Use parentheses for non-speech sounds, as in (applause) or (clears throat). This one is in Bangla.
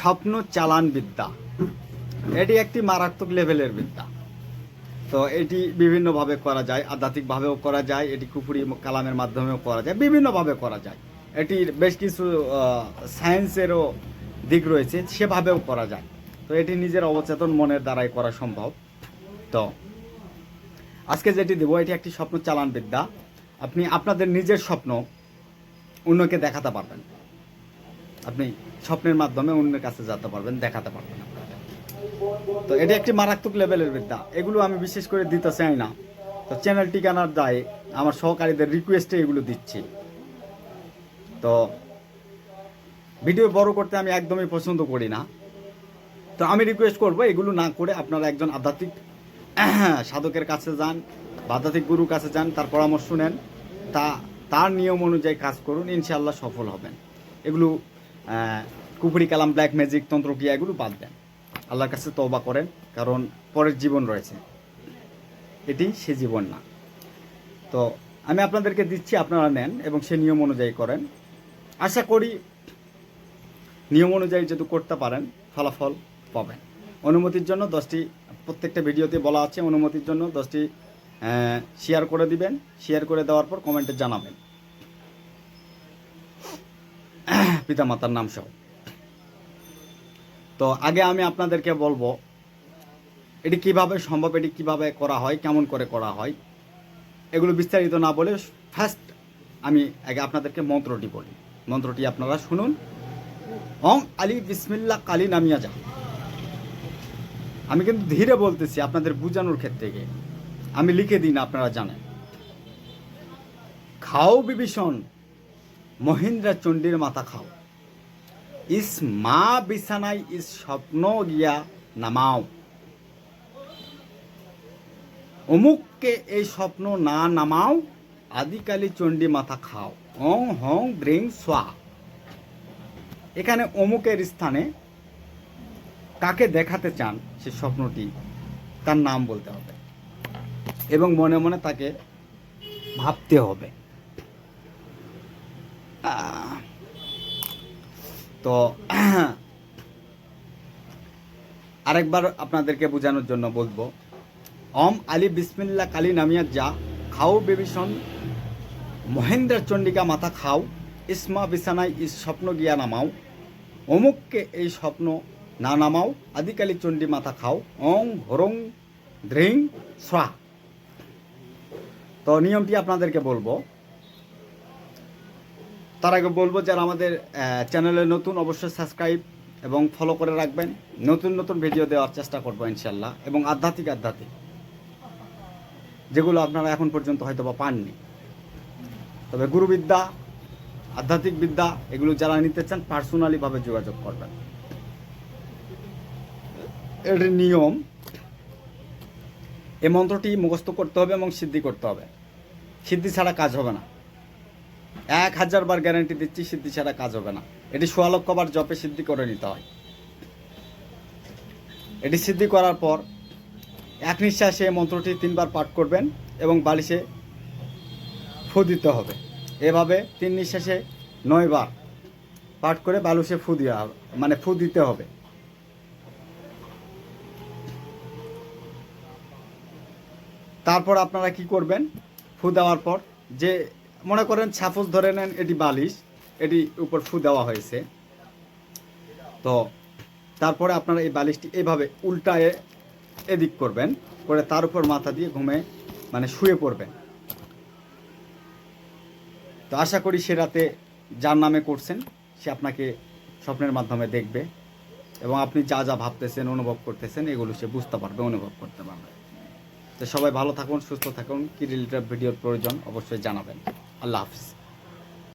স্বপ্ন চালান বিদ্যা। এটি একটি মারাত্মক লেভেলের বিদ্যা। তো এটি বিভিন্নভাবে করা যায়, আধ্যাত্মিকভাবেও করা যায়, এটি কুপুরি কালামের মাধ্যমেও করা যায়, বিভিন্নভাবে করা যায়। এটির বেশ কিছু সায়েন্সেরও দিক রয়েছে, সেভাবেও করা যায়। তো এটি নিজের অবচেতন মনের দ্বারাই করা সম্ভব। তো আজকে যেটি দেবো, এটি একটি স্বপ্ন চালান বিদ্যা। আপনি আপনাদের নিজের স্বপ্ন অন্যকে দেখাতে পারবেন। আপনি স্বপ্নের মাধ্যমে অন্যের কাছে যেতে পারবেন, দেখাতে পারবেন তো এটি একটি মারাত্মক লেভেলের বিদ্যা। এগুলো আমি বিশেষ করে দিতে চাই না। তো চ্যানেল ঠিকানার দায়ে আমার সহকারীদের রিকোয়েস্টে এগুলো দিচ্ছি। তো ভিডিও বড় করতে আমি একদমই পছন্দ করি না। তো আমি রিকোয়েস্ট করব এগুলো না করে আপনারা একজন আধ্যাত্মিক (clears throat) সাধকের কাছে যান বা আধ্যাত্মিক গুরুর কাছে যান, তার পরামর্শ নেন। তা, তার নিয়ম অনুযায়ী কাজ করুন, ইনশাআল্লাহ সফল হবেন। এগুলো কুপুরি কালাম ব্ল্যাক ম্যাজিক তন্ত্রক্রিয়া, এগুলো বাদ দেন। আল্লাহর কাছে তওবা করেন, কারণ পরের জীবন রয়েছে। এটি সে জীবন না। তো আমি আপনাদেরকে দিচ্ছি, আপনারা নেন এবং সে নিয়ম অনুযায়ী করেন। আশা করি নিয়ম অনুযায়ী যদি করতে পারেন, ফলাফল পাবেন। অনুমতির জন্য দশটি, প্রত্যেকটা ভিডিওতে বলা আছে, অনুমতির জন্য দশটি শেয়ার করে দিবেন। শেয়ার করে দেওয়ার পর কমেন্টে জানাবেন। পিতামাতার নাম সহ। তো আগে আমি আপনাদেরকে বলব, এটি কীভাবে সম্ভব, এটি কীভাবে করা হয়, কেমন করে করা হয়, এগুলো বিস্তারিত না বলে ফার্স্ট আমি আগে আপনাদেরকে মন্ত্রটি বলি। মন্ত্রটি আপনারা শুনুন। অং আলী বিসমিল্লা কালী নামিয়া যা আমি কিন্তু ধীরে বলতেছি আপনাদের বোঝানোর ক্ষেত্রে আমি লিখে দিন, আপনারা জানেন। খাও বিভীষণ, মহিন্দ্রা চণ্ডীর মাথা খাও। ইস মা বিছানায় ইস স্বপ্ন গিয়া নামাও। অমুককে এই স্বপ্ন না নামাও, আদিকালি চণ্ডী মাথা খাও। অং হং ব্রিং সোয়া এখানে অমুকের স্থানে কাকে দেখাতে চান সে স্বপ্নটি, তার নাম বলতে হবে। এবং মনে মনে তাকে ভাবতে হবে। তো (clears throat) আরেকবার আপনাদেরকে বোঝানোর জন্য বলব। অম আলী বিসমিল্লা কালী নামিয়া যা, খাও বিভীষণ মহেন্দ্র চণ্ডিকা মাথা খাও, ইসমা বিছানায় ইস স্বপ্ন গিয়া নামাও, অমুককে এই স্বপ্ন না নামাও, আদিকালী চণ্ডী মাথা খাও, অং হরং দ্রিং স্রা তো নিয়মটি আপনাদেরকে বলব তার আগে বলব যারা আমাদের চ্যানেলে নতুন অবশ্যই সাবস্ক্রাইব এবং ফলো করে রাখবেন। নতুন নতুন ভিডিও দেওয়ার চেষ্টা করব ইনশাল্লাহ এবং আধ্যাত্মিক আধ্যাত্মিক, যেগুলো আপনারা এখন পর্যন্ত হয়তো বা পাননি। তবে গুরুবিদ্যা, আধ্যাত্মিক বিদ্যা, এগুলো যারা নিতে চান পার্সোনালিভাবে যোগাযোগ করবেন। এর নিয়ম, এই মন্ত্রটি মুখস্থ করতে হবে এবং সিদ্ধি করতে হবে। সিদ্ধি ছাড়া কাজ হবে না। এক হাজার বার গ্যারান্টি দিচ্ছি, সিদ্ধি ছাড়া কাজ হবে না। এটি সোয়া লক্ষ বার জপে সিদ্ধি করে নিতে হয়। এটি সিদ্ধি করার পর এক নিঃশ্বাসে মন্ত্রটি তিনবার পাঠ করবেন এবং বালিশে ফু দিতে হবে। এভাবে তিন নিঃশ্বাসে নয়বার পাঠ করে বালুসে ফু দেওয়া হবে মানে ফু দিতে হবে। তারপর আপনারা কি করবেন? ফু দেওয়ার পর যে মনে করেন ছাপোস ধরে নেন এটি বালিশ, এটি উপর ফু দেওয়া হয়েছে। তো তারপরে আপনারা এই বালিশটি এইভাবে উল্টায়ে এদিক করবেন, করে তার উপর মাথা দিয়ে ঘুমে মানে শুয়ে পড়বেন। তো আশা করি সে রাতে যার নামে করছেন, সে আপনাকে স্বপ্নের মাধ্যমে দেখবে এবং আপনি যা যা ভাবতেছেন, অনুভব করতেছেন, এগুলো সে বুঝতে পারবে, অনুভব করতে পারবে। তো সবাই ভালো থাকুন, সুস্থ থাকুন। কি রিলেটেড ভিডিওর প্রয়োজন অবশ্যই জানাবেন। আল্লাহ হাফিজ।